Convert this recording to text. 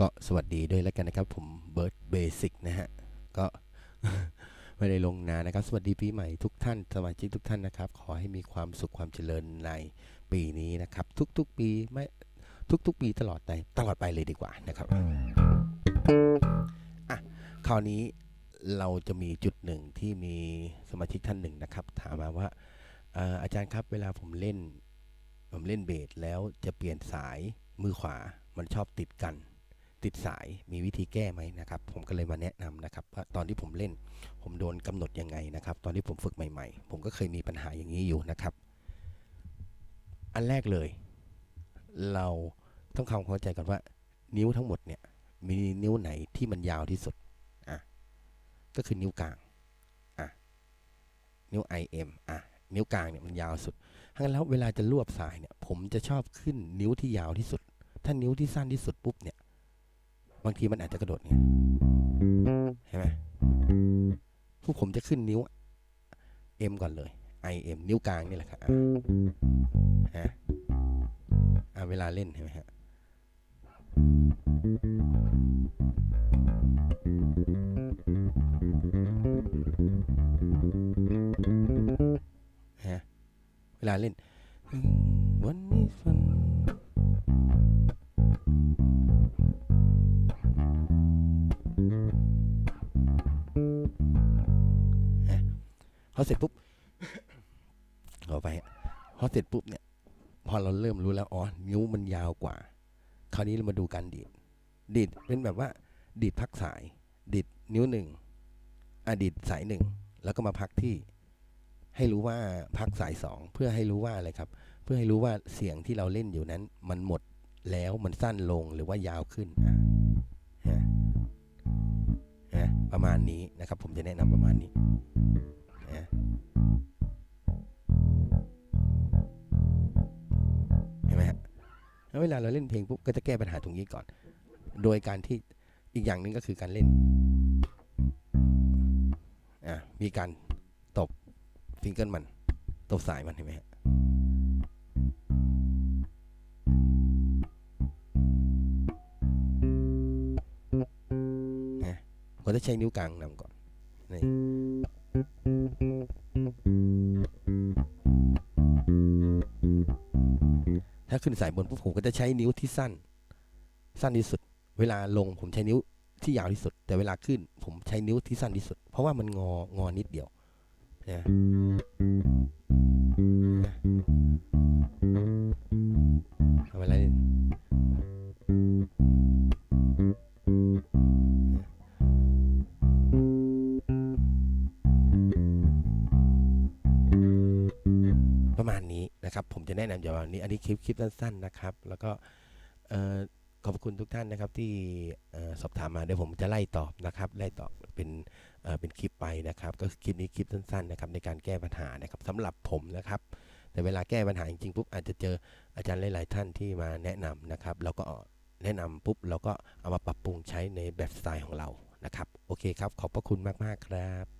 ก็สวัสดีด้วยแล้วกันนะครับ ผมเบิร์ดเบสิกนะฮะ ก็ไม่ได้ลงนานนะครับ สวัสดีปีใหม่ทุกท่านสมาชิกทุกท่านนะครับ ขอให้มีความสุขความเจริญในปีนี้นะครับ ทุกๆปีไม่ทุกๆ ปีตลอดไปตลอดไปเลยดีกว่านะครับอะคราวนี้เราจะมีจุดหนึ่งที่มีสมาชิกท่านหนึ่งนะครับ ถามมาว่าอ่ออาจารย์ครับเวลาผมเล่น ผมเล่นเบสแล้วจะเปลี่ยนสายมือขวามันชอบติดกัน ติดสายมีวิธีแก้ไหมนะครับ ผมก็เลยมาแนะนำนะครับว่าตอนที่ผมเล่น ผมโดนกำหนดยังไงนะครับ ตอนที่ผมฝึกใหม่ ๆ ผมก็เคยมีปัญหาอย่างนี้อยู่นะครับ อันแรกเลย เราต้องทำความเข้าใจก่อนว่า นิ้วทั้งหมดเนี่ย มีนิ้วไหนที่มันยาวที่สุดอะก็คือนิ้วกลางอะนิ้ว IM อะนิ้วกลางเนี่ยมันยาวสุดทั้างแล้วเวลาจะรวบสายเนี่ย ผมจะชอบขึ้นนิ้วที่ยาวที่สุด ถ้านิ้วที่สั้นที่สุดปุ๊บเนี่ย บางทีมันอาจจะกระโดดเนี่ยเห็นไหมพวกผมจะขึ้นนิ้ว M ก่อนเลย I M นิ้วกลางนี่แหละครับฮะเวลาเล่นเห็นไหมฮะฮะเวลาเล่นวันนี้ฝัน พอเสร็จปุ๊บขอไปฮะพอเสร็จปุ๊บเนี่ย พอเราเริ่มรู้แล้วอ๋อนิ้วมันยาวกว่า คราวนี้เรามาดูการดีด ดีดเป็นแบบว่าดีดพักสาย ดีดนิ้วหนึ่งอดีดสายหนึ่งแล้วก็มาพักที่ ให้รู้ว่าพักสายสองเพื่อให้รู้ว่าอะไรครับ เพื่อให้รู้ว่าเสียงที่เราเล่นอยู่นั้น มันหมดแล้วมันสั้นลงหรือว่ายาวขึ้นอะฮะฮะประมาณนี้นะครับ ผมจะแนะนำประมาณนี้ นะเห็นไหมฮะแล้วเวลาเราเล่นเพลงปุ๊บก็จะแก้ปัญหาตรงนี้ก่อน โดยการที่อีกอย่างหนึ่งก็คือการเล่นอะมีการตบฟิงเกิลมัน ตบสายมันเห็นไหมฮะนะผมจะใช้นิ้วกลางนำก่อนนี่ ถ้าขึ้นสายบนปุ๊บผมก็จะใช้นิ้วที่สั้น สั้นที่สุด เวลาลงผมใช้นิ้วที่ยาวที่สุด แต่เวลาขึ้นผมใช้นิ้วที่สั้นที่สุด เพราะว่ามันงองอนิดเดียวนะ นะครับ ผมจะแนะนำอย่างวันนี้ อันนี้คลิปคลิปสั้นๆนะครับ แล้วก็ขอบคุณทุกท่านนะครับที่สอบถามมาเดี๋ยวผมจะไล่ตอบนะครับไล่ตอบเป็นเอ่อเป็นคลิปไปนะครับ ก็คลิปนี้คลิปสั้นๆนะครับในการแก้ปัญหานะครับสำหรับผมนะครับแต่เวลาแก้ปัญหาจริงๆปุ๊บอาจจะเจออาจารย์หลาย ๆ ท่านที่มาแนะนำนะครับ เราก็แนะนำปุ๊บเราก็เอามาปรับปรุงใช้ในแบบสไตล์ของเรานะครับ โอเคครับ ขอบพระคุณมาก ๆ ครับ